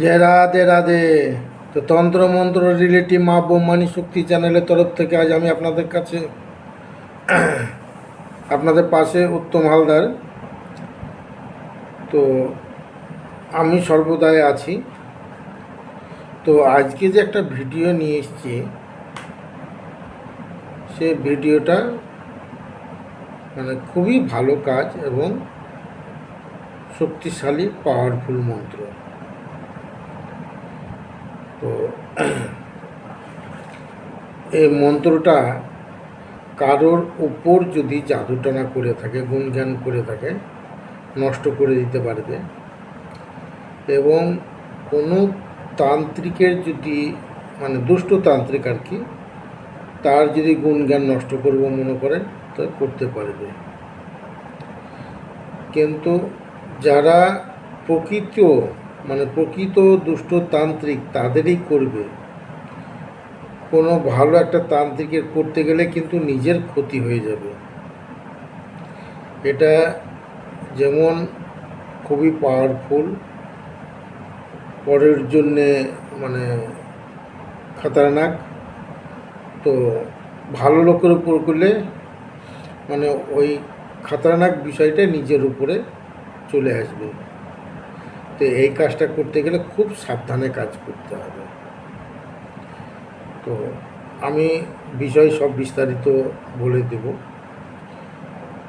যে রাধে রাধে। তো তন্ত্র মন্ত্র রিলেটিভ মা বোমানি শক্তি চ্যানেলের তরফ থেকে আজ আমি আপনাদের কাছে, আপনাদের পাশে উত্তম হালদার। তো আমি সর্বদাই আছি। তো আজকে যে একটা ভিডিও নিয়ে এসছি, সে ভিডিওটা মানে খুবই ভালো কাজ এবং শক্তিশালী পাওয়ারফুল মন্ত্র। তো এই মন্ত্রটা কারোর উপর যদি জাদুটনা করে থাকে গুণজ্ঞান করে থাকে, নষ্ট করে দিতে পারবে এবং কোনো তান্ত্রিকের যদি মানে দুষ্ট তান্ত্রিক আর কি, তার যদি গুণজ্ঞান নষ্ট করব মনে করে, তো করতে পারবে। কিন্তু যারা প্রকৃত মানে প্রকৃত দুষ্ট তান্ত্রিক তাদেরই করবে। কোনো ভালো একটা তান্ত্রিকের করতে গেলে কিন্তু নিজের ক্ষতি হয়ে যাবে। এটা যেমন খুবই পাওয়ারফুল পরের জন্যে মানে খাতারনাক। তো ভালো লোকের উপর করলে মানে ওই খাতারনাক বিষয়টা নিজের উপরে চলে আসবে। তো এই কাজটা করতে গেলে খুব সাবধানে কাজ করতে হবে। তো আমি বিষয় সব বিস্তারিত বলে দেব।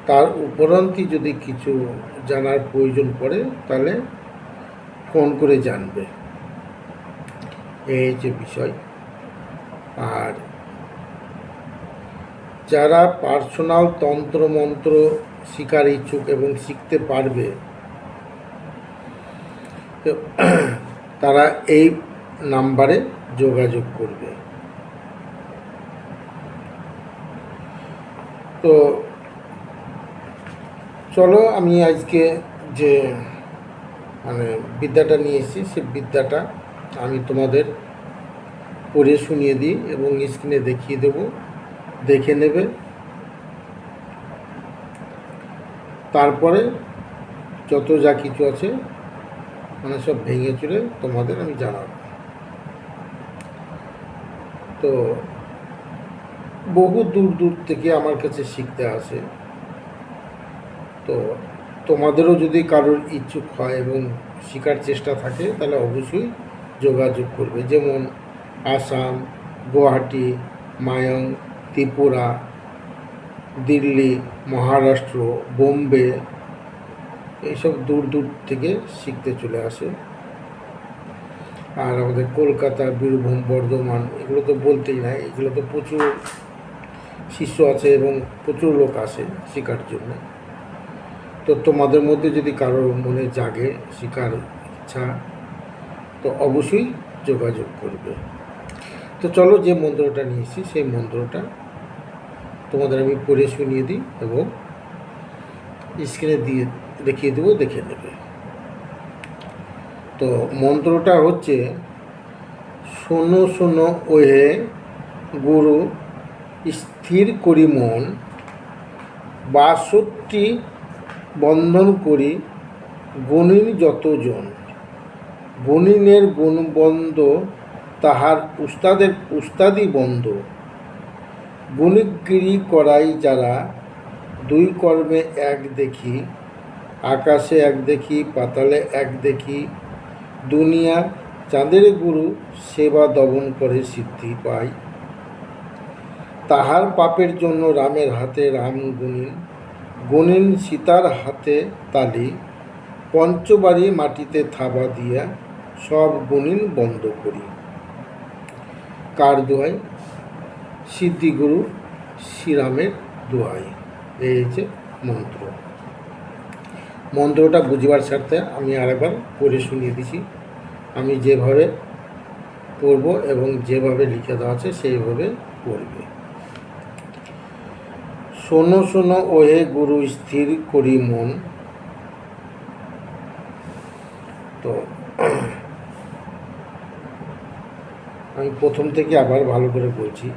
তার উপরন্তি যদি কিছু জানার প্রয়োজন পড়ে, তাহলে ফোন করে জানবে। এই যে বিষয়। আর যারা পার্সোনাল তন্ত্র মন্ত্র শিকার ইচ্ছুক এবং শিখতে পারবে তো তারা এই নাম্বারে যোগাযোগ করবে। তো চলো আমি আজকে যে মানে বিদ্যাটা নিয়ে এসেছি, সে বিদ্যাটা আমি তোমাদের পড়ে শুনিয়ে দিই এবং স্ক্রিনে দেখিয়ে দেব, দেখে নেবে। তারপরে যত যা কিছু আছে মানে সব ভেঙে চুরে তোমাদের আমি জানাব। তো বহু দূর দূর থেকে আমার কাছে শিখতে আসে। তো তোমাদেরও যদি কারোর ইচ্ছুক হয় এবং শেখার চেষ্টা থাকে, তাহলে অবশ্যই যোগাযোগ করবে। যেমন আসাম, গুয়াহাটি, মায়ং, ত্রিপুরা, দিল্লি, মহারাষ্ট্র, বোম্বে এইসব দূর দূর থেকে শিখতে চলে আসে। আর আমাদের কলকাতা, বীরভূম, বর্ধমান, এগুলো তো বলতেই নাই, এগুলো তো প্রচুর শিষ্য আছে এবং প্রচুর লোক আসে শেখার জন্য। তো তোমাদের মধ্যে যদি কারোর মনে জাগে শেখার ইচ্ছা, তো অবশ্যই যোগাযোগ করবে। তো চলো যে মন্ত্রটা নিয়েছি, সেই মন্ত্রটা তোমাদের আমি পড়ে শুনিয়ে দিই এবং স্ক্রিনে দিয়ে দেখিয়ে দেবো, দেখে নেবে। তো মন্ত্রটা হচ্ছে, শোনো শোনো ওহে গুরু, স্থির করি মন, বাষট্টি বন্ধন করি গুণিন যতজন। গুণিনের গুণবন্ধ তাহার উস্তাদের উস্তাদি বন্ধ। গুণিগিরি করাই যারা, দুই কর্মে এক দেখি আকাশে এক দেখি, পাতালে এক দেখি। দুনিয়া চাঁদের গুরু সেবা দমন করে সিদ্ধি পায় তাহার পাপের জন্য রামের হাতে রাম গুণিন গুণিন সীতার হাতে তালি, পঞ্চবাড়ি মাটিতে থাবা দিয়া সব গুণিন বন্ধ করি। কার দোয়াই সিদ্ধিগুরু শ্রীরামের দোয়াই এই হচ্ছে মন্ত্র। মন্ত্রটা বুঝবার স্বার্থে আমি আরেকবার পড়ে শুনিয়ে দিছি। আমি যেভাবে পড়ব এবং যেভাবে লিখে দেওয়া আছে সেইভাবে পড়বে। শোনো শোনো, ওহে গুরু, স্থির করি মন। তো, আমি প্রথম থেকে আবার ভালো করে বলছি।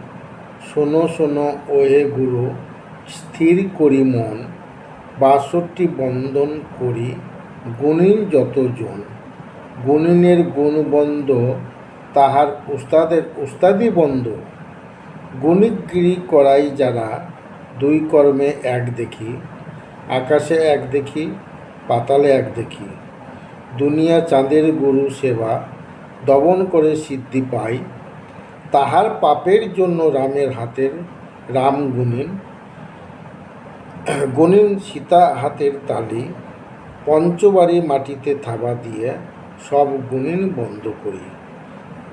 শোনো শোনো, ওহে গুরু, স্থির করি মন। বাষট্টি বন্ধন করি, গুণীন যতজন, গুণিনের গুণবন্ধ, তাহার উস্তাদের উস্তাদি বন্ধ। গুণিতগিরি করাই যারা, দুই কর্মে এক দেখি, আকাশে এক দেখি, পাতালে এক দেখি। দুনিয়া চাঁদের গুরু সেবা, দমন করে সিদ্ধি পাই। তাহার পাপের জন্য রামের হাতের রাম গুণিন গুণিন সীতা হাতের তালি পঞ্চবাড়ি মাটিতে থাবা দিয়ে সব গুণিন বন্ধ করি।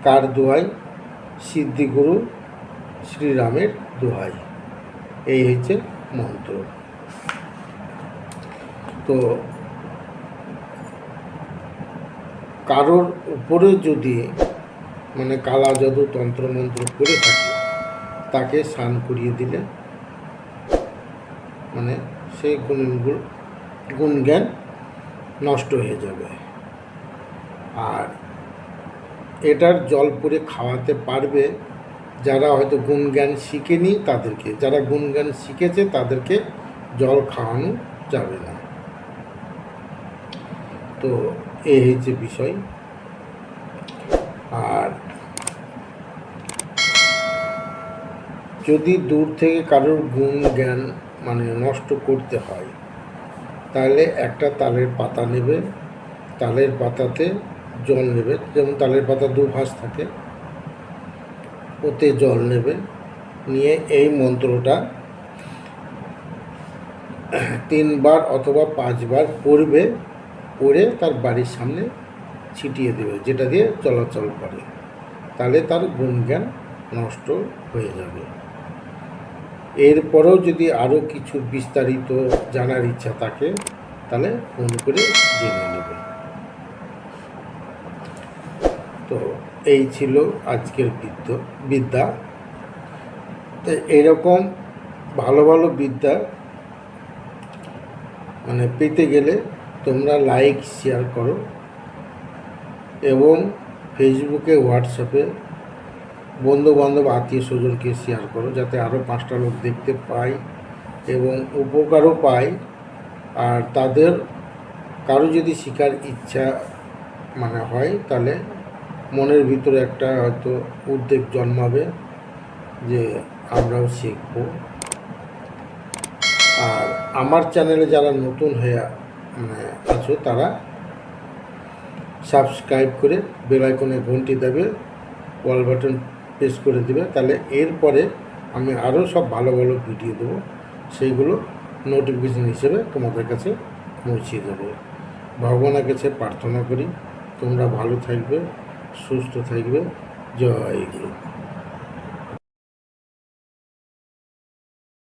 কার দোহাই? সিদ্ধিগুরু শ্রীরামের দোহাই। এই হচ্ছে মন্ত্র। তো কারোর উপরে যদি মানে কালা জাদু তন্ত্রমন্ত্র করে থাকে, তাকে স্নান করিয়ে দিলে মানে সেই গুণগুলো গুণ জ্ঞান নষ্ট হয়ে যাবে। আর এটার জল পরে খাওয়াতে পারবে যারা হয়তো গুণজ্ঞান শিখেনি তাদেরকে। যারা গুণজ্ঞান শিখেছে তাদেরকে জল খাওয়ানো যাবে না। তো এই হচ্ছে বিষয়। আর যদি দূর থেকে কারোর গুণ জ্ঞান মানে নষ্ট করতে হয়, তাহলে একটা তালের পাতা নেবে, তালের পাতাতে জল নেবে, যেমন তালের পাতা দু ভাঁজ থাকে, ওতে জল নেবে, নিয়ে এই মন্ত্রটা তিনবার অথবা পাঁচবার পড়বে পড়ে তার বাড়ির সামনে ছিটিয়ে দেবে, যেটা দিয়ে চলাচল করে, তাহলে তার গুণজ্ঞান নষ্ট হয়ে যাবে। এরপরেও যদি আরও কিছু বিস্তারিত জানার ইচ্ছা থাকে, তাহলে ফোন করে জেনে নেবে। তো এই ছিল আজকের বিদ্য, বিদ্যা। তো এরকম ভালো ভালো বিদ্যা মানে পেতে গেলে তোমরা লাইক, শেয়ার করো এবং ফেসবুকে হোয়াটসঅ্যাপে বন্ধু বান্ধব আত্মীয় স্বজনকে শেয়ার করো যাতে আরও পাঁচটা লোক দেখতে পায় এবং উপকারও পায়। আর তাদের কারও যদি শেখার ইচ্ছা মানে হয়, তাহলে মনের ভিতরে একটা হয়তো উদ্বেগ জন্মাবে যে আমরাও শিখব। আর আমার চ্যানেলে যারা নতুন হয়ে মানে আছো, তারা সাবস্ক্রাইব করে বেল আইকনে ঘন্টি দেবে ওয়াল বাটন প্রেস করে দেবে, তাহলে এরপরে আমি আরও সব ভালো ভালো ভিডিও দেবো। সেইগুলো নোটিফিকেশন হিসেবে তোমাদের কাছে পৌঁছিয়ে দেবে। ভগবানের কাছে প্রার্থনা করি, তোমরা ভালো থাকবে, সুস্থ থাকবে। জয় গুরু।